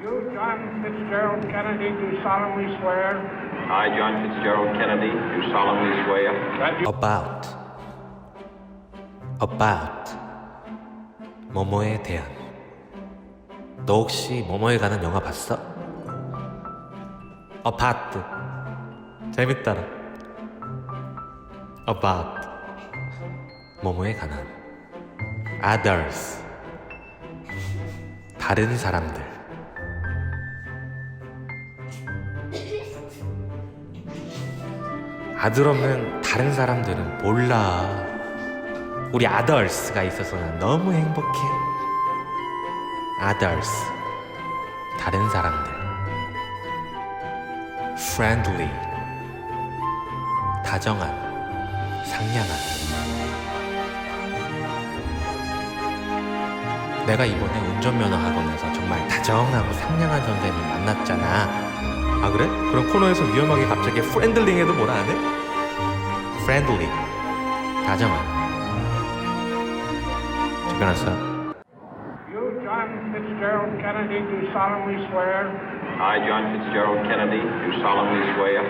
You, John Fitzgerald Kennedy, do solemnly swear I, John Fitzgerald Kennedy, do solemnly swear that you about about 뭐뭐에 대한 너 혹시 뭐뭐에 관한 영화 봤어? apart 재밌더라 about 뭐뭐에 관한 others 다른 사람들 아들 없는 다른 사람들은 몰라. 우리 아더스가 있어서 난 너무 행복해. 아더스. 다른 사람들. friendly. 다정한. 상냥한. 내가 이번에 운전면허 학원에서 정말 다정하고 상냥한 선생님 만났잖아. 아 그래? 그럼 코너에서 위험하게 갑자기 프렌들링 해도 뭐라 안 해? friendly. 다정한. You, John Fitzgerald Kennedy, do solemnly swear I, John Fitzgerald Kennedy, do solemnly swear